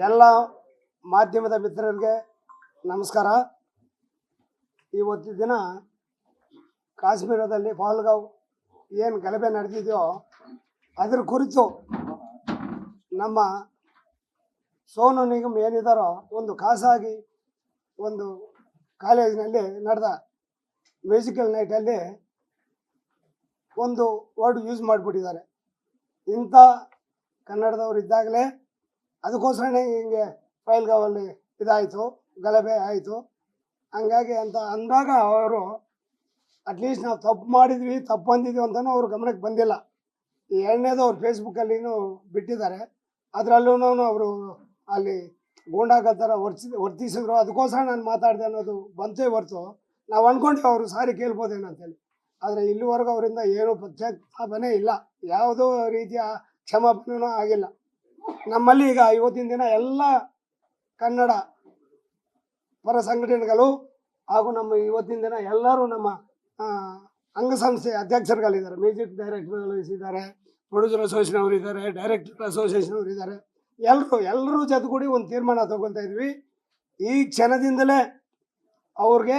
ಎಲ್ಲ ಮಾಧ್ಯಮದ ಮಿತ್ರರಿಗೆ ನಮಸ್ಕಾರ. ಇವತ್ತು ದಿನ ಕಾಶ್ಮೀರದಲ್ಲಿ ಫಾಲ್ಗಾವ್ ಏನು ಗಲಭೆ ನಡೆದಿದೆಯೋ ಅದರ ಕುರಿತು ನಮ್ಮ ಸೋನು ನಿಗಮ್ ಏನಿದ್ದಾರೋ ಒಂದು ಖಾಸಗಿ ಒಂದು ಕಾಲೇಜಿನಲ್ಲಿ ನಡೆದ ಮ್ಯೂಸಿಕಲ್ ನೈಟಲ್ಲಿ ಒಂದು ವರ್ಡ್ ಯೂಸ್ ಮಾಡಿಬಿಟ್ಟಿದ್ದಾರೆ. ಇಂಥ ಕನ್ನಡದವರು ಇದ್ದಾಗಲೇ ಅದಕ್ಕೋಸ್ಕರನೇ ಹಿಂಗೆ ಫೈಲ್ಗಾವಲ್ಲಿ ಇದಾಯಿತು, ಗಲಭೆ ಆಯಿತು. ಹಂಗಾಗಿ ಅಂತ ಅಂದಾಗ ಅವರು ಅಟ್ಲೀಸ್ಟ್ ನಾವು ತಪ್ಪು ಮಾಡಿದ್ವಿ, ತಪ್ಪು ಬಂದಿದ್ವಿ ಅಂತಲೂ ಅವ್ರ ಗಮನಕ್ಕೆ ಬಂದಿಲ್ಲ. ಈ ಎರಡನೇದು ಅವ್ರು ಫೇಸ್ಬುಕ್ಕಲ್ಲಿನೂ ಬಿಟ್ಟಿದ್ದಾರೆ. ಅದರಲ್ಲೂ ಅವರು ಅಲ್ಲಿ ಗೂಂಡಾಗ ಥರ ವರ್ತಿ ವರ್ತಿಸಿದ್ರು. ಅದಕ್ಕೋಸ್ಕರ ನಾನು ಮಾತಾಡಿದೆ ಅನ್ನೋದು ಬಂತೇ ಹೊರ್ತು. ನಾವು ಅಂದ್ಕೊಂಡ್ವಿ ಅವರು ಸಾರಿ ಕೇಳ್ಬೋದೇನಂತೇಳಿ ಆದರೆ ಇಲ್ಲಿವರೆಗೂ ಅವರಿಂದ ಏನೂ ಪಶ್ಚಾತ್ತಾಪನೇ ಇಲ್ಲ. ಯಾವುದೋ ರೀತಿಯ ಕ್ಷಮಾಪಣೆನೂ ಆಗಿಲ್ಲ. ನಮ್ಮಲ್ಲಿ ಈಗ ಇವತ್ತಿನ ದಿನ ಎಲ್ಲ ಕನ್ನಡ ಪರ ಸಂಘಟನೆಗಳು ಹಾಗೂ ನಮ್ಮ ಇವತ್ತಿನ ದಿನ ಎಲ್ಲರೂ ನಮ್ಮ ಅಂಗಸಂಸ್ಥೆ ಅಧ್ಯಕ್ಷರುಗಳಿದ್ದಾರೆ. ಮ್ಯೂಸಿಕ್ ಡೈರೆಕ್ಟರ್ಗಳು ಇದ್ದಾರೆ, ಪ್ರೊಡ್ಯೂಸರ್ ಅಸೋಸಿಯೇಷನ್ ಅವರು ಇದ್ದಾರೆ, ಡೈರೆಕ್ಟರ್ ಅಸೋಸಿಯೇಷನ್ ಅವರು ಇದ್ದಾರೆ. ಎಲ್ಲರೂ ಎಲ್ಲರೂ ಜೊತೆಗೂಡಿ ಒಂದು ತೀರ್ಮಾನ ತಗೊಳ್ತಾ ಇದ್ವಿ. ಈ ಕ್ಷಣದಿಂದಲೇ ಅವ್ರಿಗೆ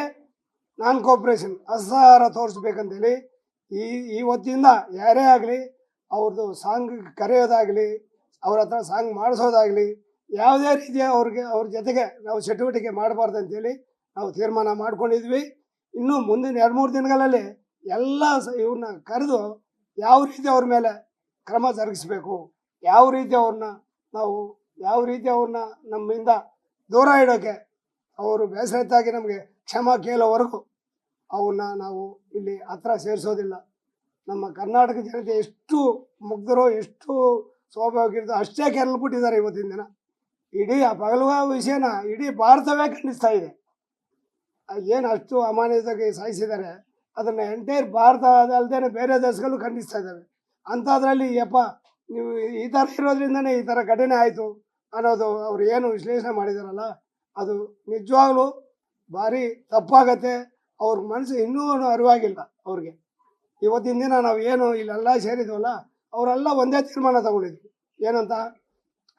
ನಾನ್ ಕೋಪ್ರೇಷನ್ ಅಸಹಾರ ತೋರಿಸ್ಬೇಕಂತೇಳಿ ಈ ಇವತ್ತಿಂದ ಯಾರೇ ಆಗಲಿ ಅವ್ರದ್ದು ಸಾಂಗ್ ಕರೆಯೋದಾಗಲಿ ಅವ್ರ ಹತ್ರ ಸಾಂಗ್ ಮಾಡಿಸೋದಾಗಲಿ, ಯಾವುದೇ ರೀತಿಯ ಅವ್ರಿಗೆ, ಅವ್ರ ಜೊತೆಗೆ ನಾವು ಚಟುವಟಿಕೆ ಮಾಡಬಾರ್ದು ಅಂತೇಳಿ ನಾವು ತೀರ್ಮಾನ ಮಾಡ್ಕೊಂಡಿದ್ವಿ. ಇನ್ನು ಮುಂದಿನ ಎರಡು ಮೂರು ದಿನಗಳಲ್ಲಿ ಎಲ್ಲ ಇವ್ರನ್ನ ಕರೆದು ಯಾವ ರೀತಿ ಅವ್ರ ಮೇಲೆ ಕ್ರಮ ಜರುಗಿಸಬೇಕು, ಯಾವ ರೀತಿ ಅವ್ರನ್ನ ನಾವು, ಯಾವ ರೀತಿ ಅವ್ರನ್ನ ನಮ್ಮಿಂದ ದೂರ ಇಡೋಕ್ಕೆ ಅವರು ಬೇಸರತ್ತಾಗಿ ನಮಗೆ ಕ್ಷಮ ಕೇಳೋವರೆಗೂ ಅವನ್ನ ನಾವು ಇಲ್ಲಿ ಹತ್ರ ಸೇರಿಸೋದಿಲ್ಲ. ನಮ್ಮ ಕರ್ನಾಟಕ ಜನತೆ ಎಷ್ಟು ಮುಗ್ಧರೋ, ಎಷ್ಟು ಸ್ವಾಭಾವಿಕ ಅಷ್ಟೇ ಕೆರಳ್ಬಿಟ್ಟಿದ್ದಾರೆ ಇವತ್ತಿನ ದಿನ. ಇಡೀ ಆ ಪಗಲುವ ವಿಷಯನ ಇಡೀ ಭಾರತವೇ ಖಂಡಿಸ್ತಾ ಇದೆ. ಏನು ಅಷ್ಟು ಅಮಾನ್ಯತೆಗೆ ಸಾಯಿಸಿದ್ದಾರೆ, ಅದನ್ನು ಎಂಟೈರ್ ಭಾರತ ಅಲ್ಲದೆ ಬೇರೆ ದೇಶಗಳು ಖಂಡಿಸ್ತಾ ಇದ್ದಾವೆ. ಅಂಥದ್ರಲ್ಲಿ ಯಪ್ಪ, ನೀವು ಈ ಥರ ಇರೋದ್ರಿಂದನೇ ಈ ಥರ ಘಟನೆ ಆಯಿತು ಅನ್ನೋದು ಅವರು ಏನು ವಿಶ್ಲೇಷಣೆ ಮಾಡಿದಾರಲ್ಲ, ಅದು ನಿಜವಾಗ್ಲೂ ಭಾರಿ ತಪ್ಪಾಗತ್ತೆ. ಅವ್ರ ಮನಸ್ಸು ಇನ್ನೂ ಅರಿವಾಗಿಲ್ಲ ಅವ್ರಿಗೆ. ಇವತ್ತಿನ ದಿನ ನಾವು ಏನು ಇಲ್ಲೆಲ್ಲ ಸೇರಿದ್ವಲ್ಲ, ಅವರೆಲ್ಲ ಒಂದೇ ತೀರ್ಮಾನ ತಗೊಂಡಿದ್ವಿ ಏನಂತ?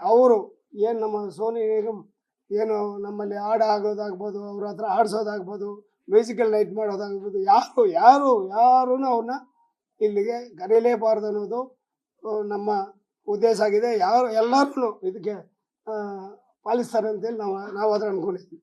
ಅವರು ಏನು ನಮ್ಮ ಸೋನಿ ನಿಗಮ್ ಏನು ನಮ್ಮಲ್ಲಿ ಹಾಡು ಆಗೋದಾಗ್ಬೋದು, ಅವ್ರ ಹತ್ರ ಆಡಿಸೋದಾಗ್ಬೋದು ಮ್ಯೂಸಿಕಲ್ ನೈಟ್ ಮಾಡೋದಾಗ್ಬೋದು, ಯಾರು ಯಾರು ಯಾರೂ ಅವ್ರನ್ನ ಇಲ್ಲಿಗೆ ಕರೀಲೇಬಾರ್ದು ಅನ್ನೋದು ನಮ್ಮ ಉದ್ದೇಶ ಆಗಿದೆ. ಯಾರು ಎಲ್ಲರೂ ಇದಕ್ಕೆ ಪಾಲಿಸ್ತಾರೆ ಅಂತೇಳಿ ನಾವು ನಾವು ಅದ್ರ ಅನ್ಕೊಂಡಿದ್ವಿ